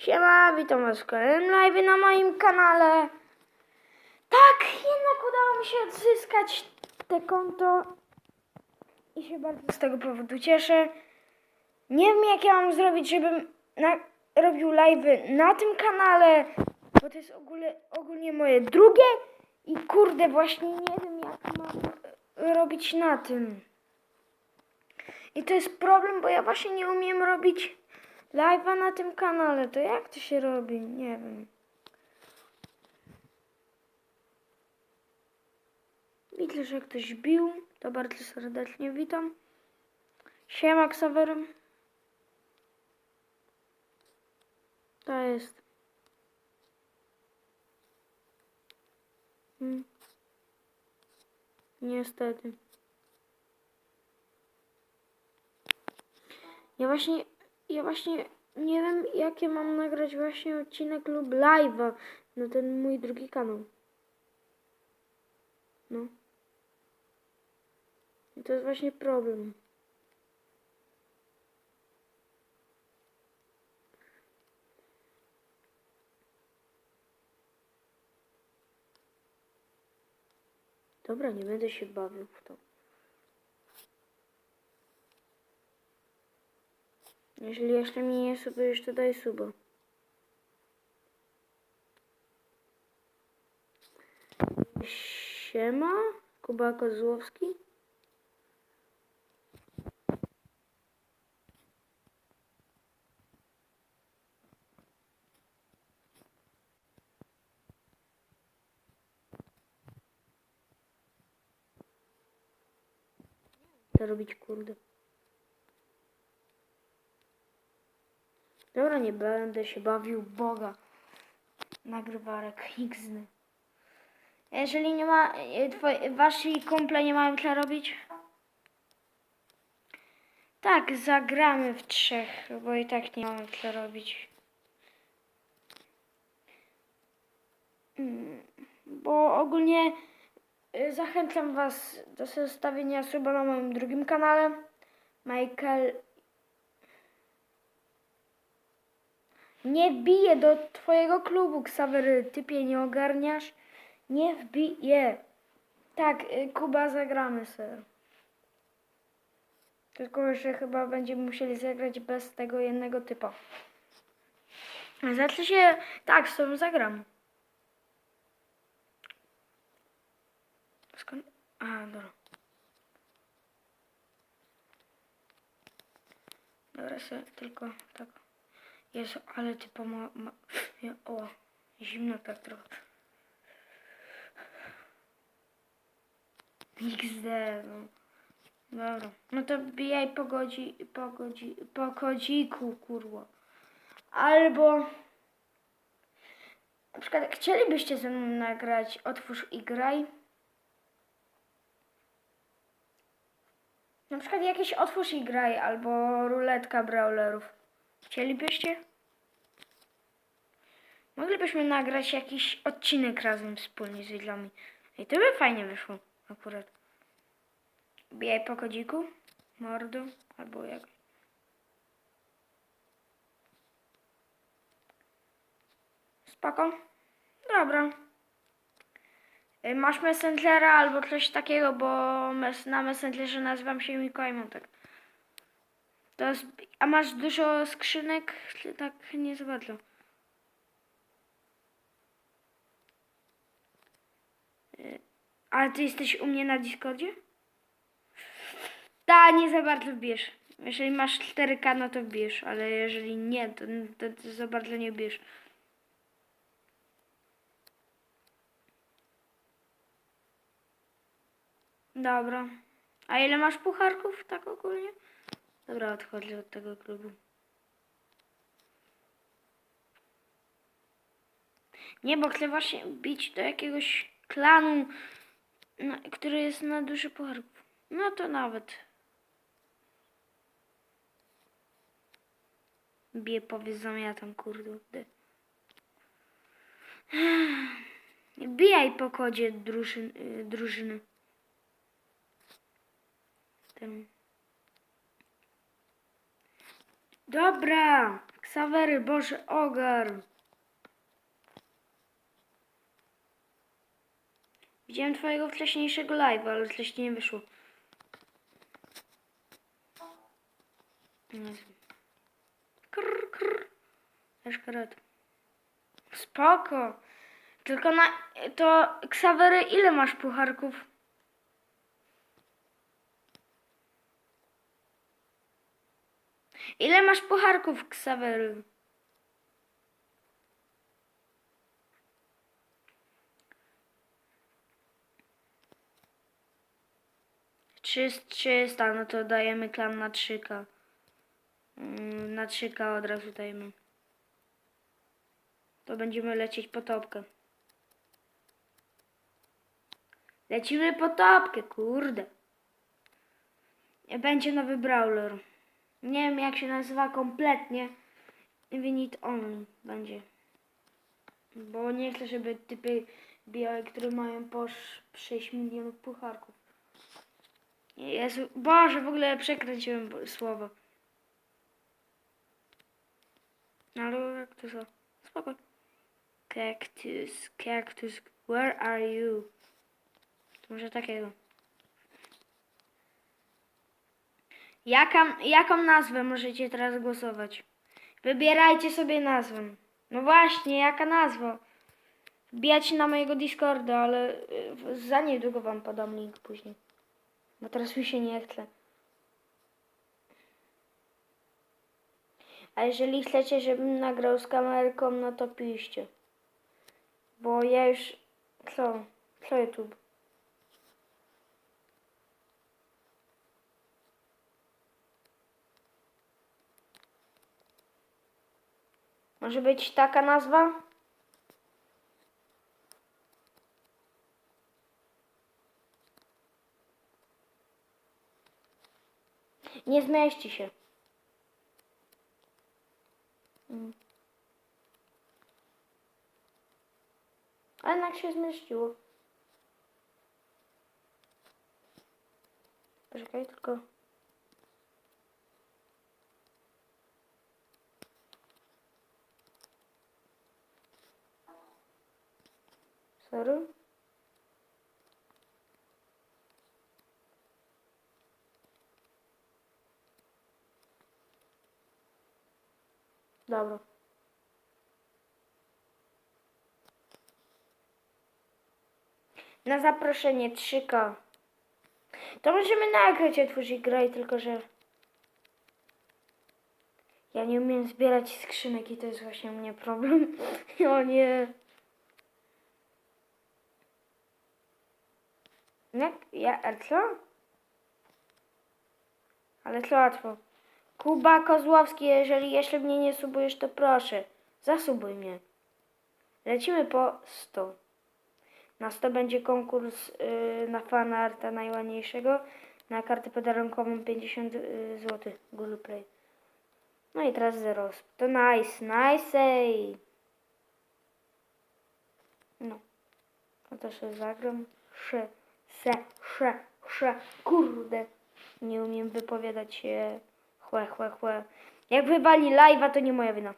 Siema, witam was w kolejnym live na moim kanale. Tak, jednak udało mi się odzyskać te konto i się bardzo z tego powodu cieszę. Nie wiem jak ja mam zrobić, żebym na, robił live na tym kanale, bo to jest ogólnie, ogólnie moje drugie i kurde właśnie nie wiem jak mam e, robić na tym. I to jest problem, bo ja właśnie nie umiem robić live'a na tym kanale. To jak to się robi? Nie wiem. Widzę, że ktoś bił. To bardzo serdecznie witam. Siema, Ksawery. To jest. Hmm. Niestety. Ja właśnie, ja właśnie nie wiem, jakie mam nagrać właśnie odcinek lub live'a na ten mój drugi kanał. No. I to jest właśnie problem. Dobra, nie będę się bawił w to. Jeżeli jeszcze mi nie subujesz, to daj suba. Siema, Kuba Kozłowski. To robić kurde. Dobra, nie będę się bawił Boga. Nagrywarek Xny. Jeżeli nie ma, e, twoi, wasi kumple nie mają co robić? Tak, zagramy w trzech, bo i tak nie mamy co robić. Mm, Bo ogólnie y, zachęcam was do zostawienia suba na moim drugim kanale. Michael Nie wbiję do twojego klubu, Ksawery. Typie, nie ogarniasz? Nie wbiję. Tak, y, Kuba, zagramy ser. Tylko, że chyba będziemy musieli zagrać bez tego jednego typa. Znaczy się... Tak, z tobą zagram. Skąd... A, dobra. Dobra, sobie tylko tak... Jezu, ale ty pomo... Ma... O, zimno tak trochę. XD, no. Dobra. No to bijaj po godzi... po godzi... po kodziku, kurwa. Albo... Na przykład chcielibyście ze mną nagrać Otwórz i graj? Na przykład jakieś Otwórz i graj albo ruletka brawlerów. Chcielibyście? Moglibyśmy nagrać jakiś odcinek razem wspólnie z widzami. I to by fajnie wyszło akurat. Bijaj po kodziku, mordu, albo jak. Spoko. Dobra. Y, Masz Messengera albo coś takiego, bo na Messengerze nazywam się Mikołaj Montek. A masz dużo skrzynek? Tak nie za bardzo? Y, Ale ty jesteś u mnie na Discordzie? Ta, nie za bardzo wbierz. Jeżeli masz 4K, no to wbierz, ale jeżeli nie, to, to, to za bardzo nie bierz. Dobra. A ile masz pucharków tak ogólnie? Dobra, odchodzę od tego klubu. Nie, bo chcę właśnie bić do jakiegoś klanu, który jest na duży pucharków. No to nawet. Biję powiedz zamiatam, kurde. Bijaj po kodzie drużyn, y, drużyny. Ten. Dobra, Ksawery, Boże, ogar. Widziałem twojego wcześniejszego live'a, ale coś nie wyszło. Krr, krr. Eszkaret. Spoko. Tylko na... To, Ksawery, ile masz pucharków? Ile masz pucharków, Ksawery? Trzy- 300, no to dajemy klan na 3K. Mm, Na 3K od razu dajemy. To będziemy lecieć po topkę. Lecimy po topkę, kurde. Będzie nowy brawler. Nie wiem jak się nazywa kompletnie. Infinite Only będzie. Bo nie chcę, żeby typy białe, które mają po sz- 6 milionów pucharków. Jezu, Boże, w ogóle przekręciłem słowo. Ale jak to za? Spoko. Cactus, cactus, where are you? Może takiego. Jaka, jaką nazwę możecie teraz głosować? Wybierajcie sobie nazwę. No właśnie, jaka nazwa? Wbijajcie na mojego Discorda, ale y, za niedługo wam podam link później. Bo teraz mi się nie chce. A jeżeli chcecie, żebym nagrał z kamerką, no to piszcie. Bo ja już... Co? Co YouTube? Może być taka nazwa? Nie zmieści się. Mm. A jednak się zmieściło. Poczekaj tylko. Sorry. Dobra. Na zaproszenie 3K. To możemy nagrać otworzyć graj, tylko że ja nie umiem zbierać skrzynek i to jest właśnie u mnie problem. O nie. Jak? Ja, a co? Ale co łatwo. Kuba Kozłowski, jeżeli jeszcze mnie nie subujesz, to proszę, zasubuj mnie. Lecimy po 100. Na 100 będzie konkurs yy, na fanarta najładniejszego. Na kartę podarunkową 50 yy, zł Google Play. No i teraz 0. To nice, nice. ej. No. No to się zagram. Sze, se, sze, sze. Kurde. Nie umiem wypowiadać się. Chłe, chłe, chłe. Jak wybali live'a, to nie moja wina.